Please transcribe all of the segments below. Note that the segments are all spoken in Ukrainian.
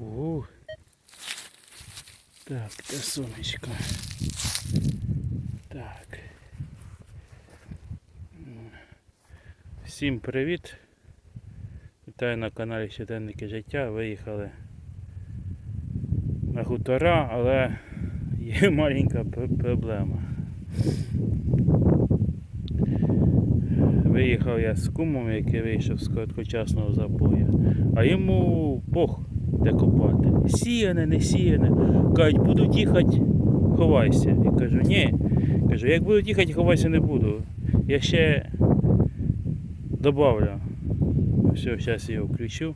О. Так, де сонечко. Так. Всім привіт. Вітаю на каналі Щоденники життя. Виїхали на хутора, але є маленька проблема. Виїхав я з кумом, який вийшов з короткочасного забою. А йому Бог де копати. Сіяне, не сіяне. Кажуть, будуть їхати, ховайся. Я кажу, ні. Кажу, як будуть їхати, ховайся не буду. Я ще добавлю. Все, зараз я включу.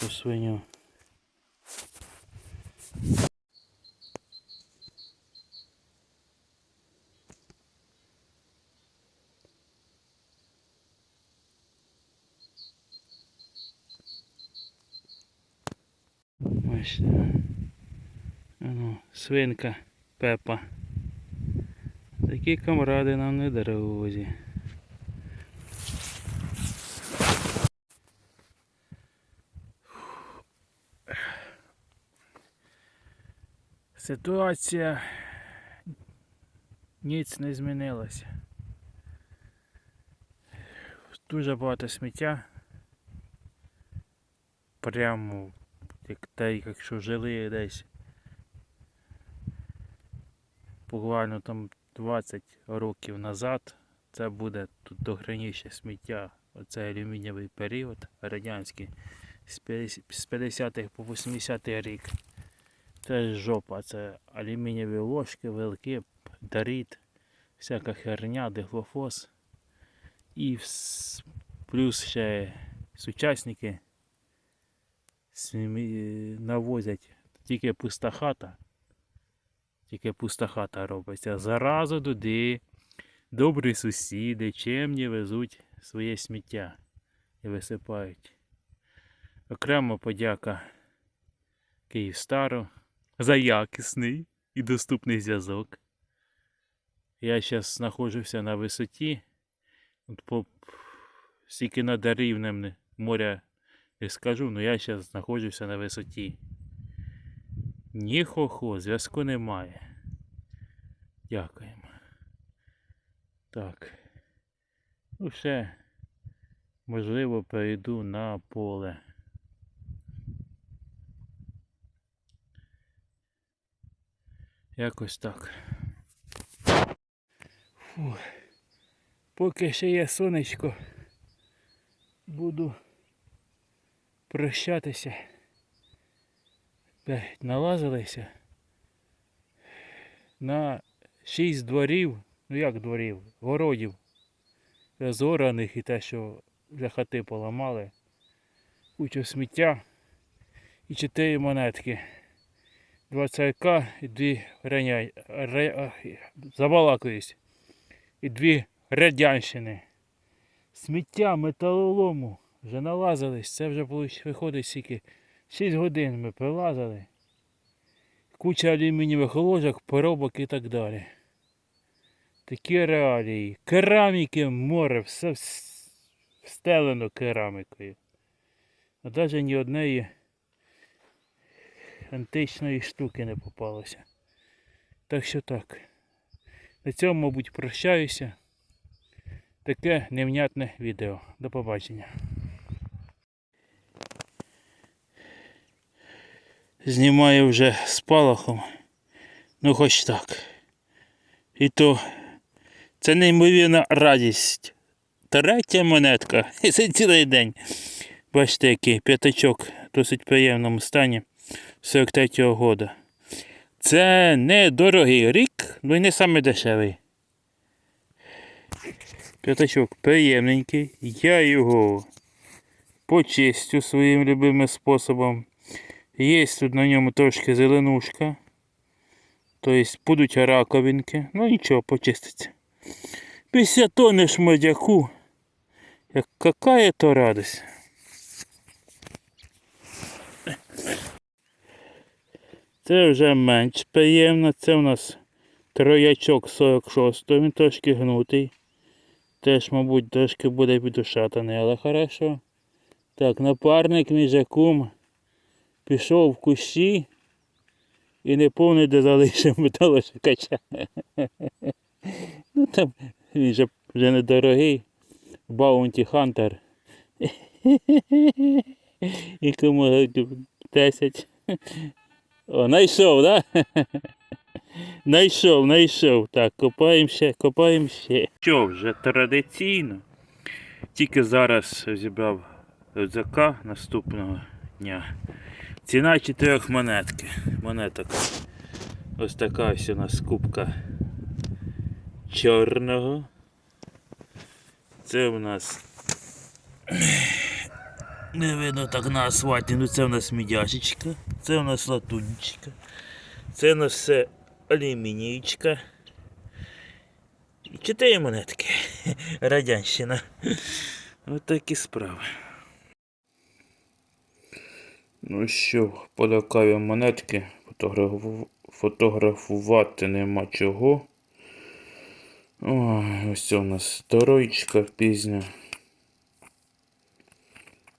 Ту свиню. Бачите. Ану, свинка Пепа. Такі камради нам не дорозі. Ситуація ніц не змінилася. Дуже багато сміття. Прямо як те, якщо жили десь буквально там 20 років назад, це буде тут дограніше сміття. Оце алюмінієвий період радянський з 50 з 50-х по 80-й рік. Це жопа, це алюмінієві ложки, великі, даріт, всяка херня, дихлофос. І плюс ще сучасники навозять тільки пуста хата. Тільки пуста хата робиться. Заразу туди добрі сусіди, чемні везуть своє сміття і висипають. Окремо подяка Київстару за якісний і доступний зв'язок. Я зараз знаходжуся на висоті. От по стільки над рівнем моря не скажу, але я зараз знаходжуся на висоті. Ні хо-хо, зв'язку немає. Дякуємо. Так. Ну ще, можливо, перейду на поле. Якось так. Фу. Поки ще є сонечко, буду прощатися. Налазилися на шість дворів, ну як дворів, городів зораних і те, що вже хати поламали, кучу сміття і чотири монетки. Два царка і дві реня... ре... забалакуюсь. І дві радянщини. Сміття, металолому. Вже налазились. Це вже виходить скільки. 6 годин ми прилазили. Куча алюмінієвих ложок, поробок і так далі. Такі реалії. Кераміки, море, все встелено керамікою. А навіть ні однієї античної штуки не попалося. Так що так. На цьому, мабуть, прощаюся. Таке невнятне відео. До побачення. Знімаю вже з палахом. Ну хоч так. І то це неймовірна радість. Третя монетка. І це цілий день. Бачите, який п'ятачок в досить приємному стані 43-го года. Це не дорогий рік, ну і не саме дешевий. П'ятачок приємненький. Я його почистю своїм любимим способом. Є тут на ньому трошки зеленушка. Тобто будуть раковинки. Ну нічого, почиститься. Після тони шмодяку. Як какая то радость. Це вже менш приємно. Це у нас троячок 46, він трошки гнутий. Теж, мабуть, трошки буде підушатаний, але хорошо. Так, напарник між кум пішов в кущі і не повний, де залишив металошукача. Ну там він же вже недорогий. Bounty Hunter. І кому 10. О, знайшов, да? Найшов, знайшов. Так, копаємо ще, копаємо ще. Що вже традиційно. Тільки зараз зібрав рюкзака наступного дня. Ціна чотирьох монетки. Монеток. Ось така ось у нас кубка чорного. Це у нас. Не видно так на асфальті, ну це у нас мідяшечка, це у нас латунечка, це у нас все алюмінійчка. Чотири монетки. Радянщина. Ось такі справи. Ну що, полякаві монетки, фотографу- фотографувати нема чого. Ой, ось у нас троєчка пізня.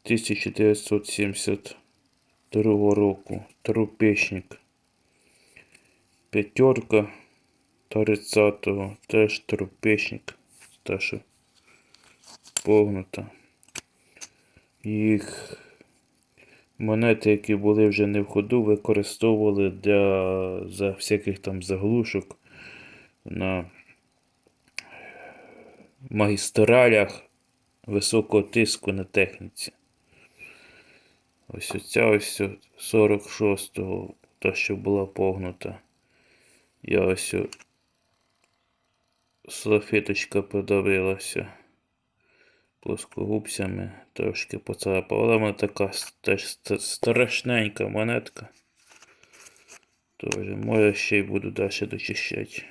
1972 року. Трупешник. П'ятерка 30-го. Теж трупешник. Та що погнута. Їх монети, які були вже не в ходу, використовували для за всяких там заглушок на магістралях високого тиску на техніці. Ось оця ось 46-го, та, що була погнута. Я ось салфеточка подавилася плоскогубцями, трошки поцарапала. Але вона така теж страшненька монетка. Тож, може ще й буду далі дочищати.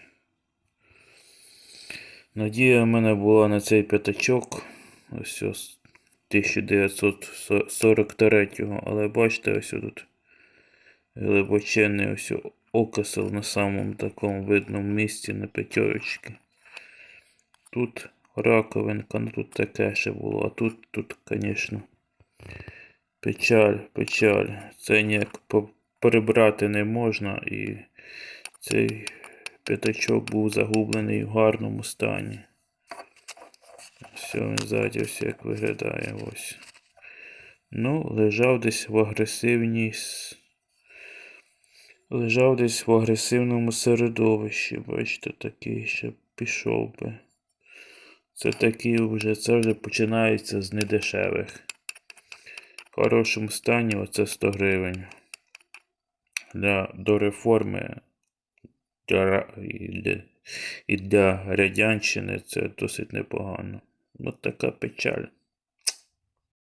Надія в мене була на цей п'ятачок. Ось ось 1943-го. Але бачите, ось тут глибоченний ось окисел на самому такому видному місці на п'ятерочці. Тут раковинка, ну тут таке ще було, а тут, тут, звісно, печаль, печаль. Це ніяк прибрати не можна і цей п'ятачок був загублений в гарному стані. Все, він ззаді ось як виглядає ось. Ну, лежав десь в агресивній. Лежав десь в агресивному середовищі. Бачите, такий ще пішов би. Це такі вже, це вже починається з недешевих. В хорошому стані оце 100 гривень. Для, до реформи для, і для, радянщини це досить непогано. От така печаль.